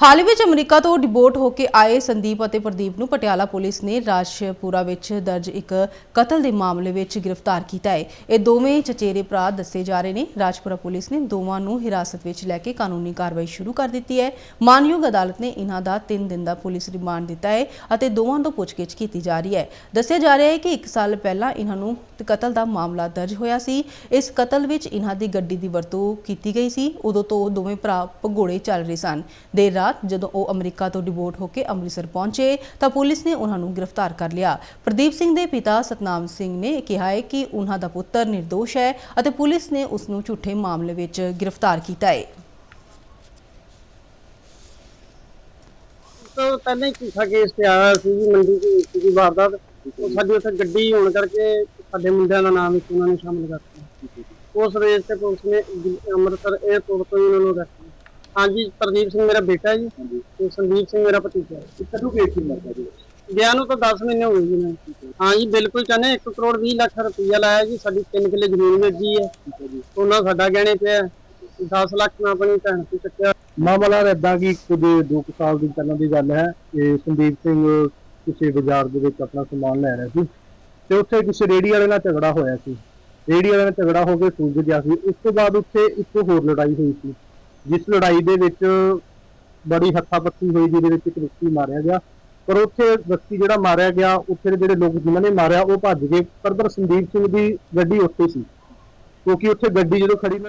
ਹਾਲ ਵਿੱਚ ਅਮਰੀਕਾ ਤੋਂ ਡਿਪੋਰਟ ਹੋ ਕੇ ਆਏ ਸੰਦੀਪ ਅਤੇ ਪ੍ਰਦੀਪ ਨੂੰ ਪਟਿਆਲਾ ਪੁਲਿਸ ਨੇ ਰਾਜਪੁਰਾ ਵਿੱਚ ਦਰਜ ਇੱਕ ਕਤਲ ਦੇ ਮਾਮਲੇ ਵਿੱਚ ਗ੍ਰਿਫਤਾਰ ਕੀਤਾ ਹੈ। ਇਹ ਦੋਵੇਂ ਚਚੇਰੇ ਭਰਾ ਦੱਸੇ ਜਾ ਰਹੇ ਨੇ। ਰਾਜਪੁਰਾ ਪੁਲਿਸ ਨੇ ਦੋਵਾਂ ਨੂੰ ਹਿਰਾਸਤ ਵਿੱਚ ਲੈ ਕੇ ਕਾਨੂੰਨੀ ਕਾਰਵਾਈ ਸ਼ੁਰੂ ਕਰ ਦਿੱਤੀ ਹੈ। ਮਾਨਯੋਗ ਅਦਾਲਤ ਨੇ ਇਹਨਾਂ ਦਾ 3 ਦਿਨ ਦਾ ਪੁਲਿਸ ਰਿਮਾਂਡ ਦਿੱਤਾ ਹੈ ਅਤੇ ਦੋਵਾਂ ਤੋਂ ਪੁੱਛਗਿੱਛ ਕੀਤੀ ਜਾ ਰਹੀ ਹੈ। ਦੱਸਿਆ ਜਾ ਰਿਹਾ ਹੈ ਕਿ 1 ਸਾਲ ਪਹਿਲਾਂ ਇਹਨਾਂ ਨੂੰ ਕਤਲ ਦਾ ਮਾਮਲਾ ਦਰਜ ਹੋਇਆ ਸੀ। ਇਸ ਕਤਲ ਵਿੱਚ ਇਹਨਾਂ ਦੀ ਗੱਡੀ ਦੀ ਵਰਤੋਂ ਕੀਤੀ ਗਈ ਸੀ। ਉਦੋਂ ਤੋਂ ਦੋਵੇਂ ਭਰਾ ਭਗੌੜੇ ਚੱਲ ਰਹੇ ਸਨ। ਦੇਰ ਰਾਤ ਜਦੋਂ ਉਹ ਅਮਰੀਕਾ ਤੋਂ ਡਿਪੋਰਟ ਹੋ ਕੇ ਅੰਮ੍ਰਿਤਸਰ ਪਹੁੰਚੇ, ਤਾਂ ਪੁਲਿਸ ਨੇ ਉਹਨਾਂ ਨੂੰ ਗ੍ਰਿਫਤਾਰ ਕਰ ਲਿਆ। ਪ੍ਰਦੀਪ ਸਿੰਘ ਦੇ ਪਿਤਾ ਸਤਨਾਮ ਸਿੰਘ ਨੇ ਕਿਹਾ ਹੈ ਕਿ ਉਹਨਾਂ ਦਾ ਪੁੱਤਰ ਨਿਰਦੋਸ਼ ਹੈ ਅਤੇ ਪੁਲਿਸ ਨੇ ਉਸ ਨੂੰ ਝੂਠੇ ਮਾਮਲੇ ਵਿੱਚ ਗ੍ਰਿਫਤਾਰ ਕੀਤਾ ਹੈ। ਤੋਂ ਪਹਿਲਾਂ ਹੀ ਝੂਠਾ ਕੇਸ ਪਿਆ ਹੋਇਆ ਸੀ ਜੀ, ਮੰਡੀ ਦੀ ਦੀ ਵਾਰਦਾਤ। ਉਹ ਸਾਡੀ ਉੱਥੇ ਗੱਡੀ ਹੋਣ ਕਰਕੇ ਸਾਡੇ ਮੁੰਡਿਆਂ ਦਾ ਨਾਮ ਵਿੱਚ ਉਹਨਾਂ ਨੇ ਸ਼ਾਮਲ ਕਰਤਾ ਉਸ ਰੇਸ ਤੇ ਪੁਲਿਸ ਨੇ ਅੰਮ੍ਰਿਤਸਰ 에ਅਰਪੋਰਟ ਤੋਂ ਹੀ ਉਹਨਾਂ ਨੂੰ ਅਰੈਸਟ ਹਾਂਜੀ ਪ੍ਰਦੀਪ ਸਿੰਘ ਮੇਰਾ ਬੇਟਾ ਜੀ ਤੇ ਸੰਦੀਪ ਸਿੰਘ ਮੇਰਾ ਭਤੀਜਾ ਹੈ ਕਦੋਂ ਕੇਸ ਸੀ ਮਰਦਾ ਜੀ? ਗਿਆ ਨੂੰ ਤਾਂ 10 ਮਹੀਨੇ ਹੋ ਗਏ ਜੀ ਮੈਂ। ਹਾਂਜੀ ਬਿਲਕੁਲ ਚਾਹਨੇ 1 ਕਰੋੜ 20 ਲੱਖ ਰੁਪਈਆ ਲਾਇਆ ਜੀ ਸਾਡੀ 3 ਕਿੱਲੇ ਜ਼ਮੀਨ ਵੇਚੀ ਹੈ। ਉਹਨਾਂ ਸਾਡਾ ਗਹਿਣੇ ਪਿਆ 10 ਲੱਖ ਮੈਂ ਆਪਣੀ ਭੈਣ ਤੋਂ ਚੱਕਿਆ। ਮਾਮਲਾ ਇਦਾਂ ਕਿ ਕੁਝ 2 ਸਾਲ ਦੀ ਪਹਿਲਾਂ ਦੀ ਗੱਲ ਹੈ ਕਿ ਸੰਦੀਪ ਸਿੰਘ ਕਿਸੇ ਬਾਜ਼ਾਰ ਦੇ ਵਿੱਚ ਆਪਣਾ ਸਮਾਨ ਲੈ ਰਿਹਾ ਸੀ ਤੇ ਉੱਥੇ ਕਿਸੇ ਰੇੜੀ ਵਾਲੇ ਨਾਲ ਝਗੜਾ ਹੋਇਆ ਸੀ। ਰੇੜੀ ਵਾਲੇ ਨਾਲ ਝਗੜਾ ਹੋ ਕੇ ਸੁਲਝ ਗਿਆ ਸੀ। ਉਸ ਤੋਂ ਬਾਅਦ ਉੱਥੇ ਇੱਕ ਹੋਰ ਲੜਾਈ ਹੋਈ ਸੀ। ਜਿਸ ਲੜਾਈ ਦੇ ਵਿੱਚ ਬੜੀ ਹੱਥਾਪੱਤੀ ਹੋਈ, ਜਿਹਦੇ ਵਿੱਚ ਇੱਕ ਵਿਅਕਤੀ ਮਾਰਿਆ ਗਿਆ। ਪਰ ਉੱਥੇ ਵਿਅਕਤੀ ਜਿਹੜਾ ਮਾਰਿਆ ਗਿਆ, ਉੱਥੇ ਦੇ ਜਿਹੜੇ ਲੋਕ ਜਿਨ੍ਹਾਂ ਨੇ ਮਾਰਿਆ, ਉਹ ਭੱਜ ਗਏ। ਪਰ ਪਰ ਸੰਦੀਪ ਸਿੰਘ ਦੀ ਗੱਡੀ ਉੱਥੇ ਸੀ, ਕਿਉਂਕਿ ਉੱਥੇ ਗੱਡੀ ਜਦੋਂ ਖੜੀ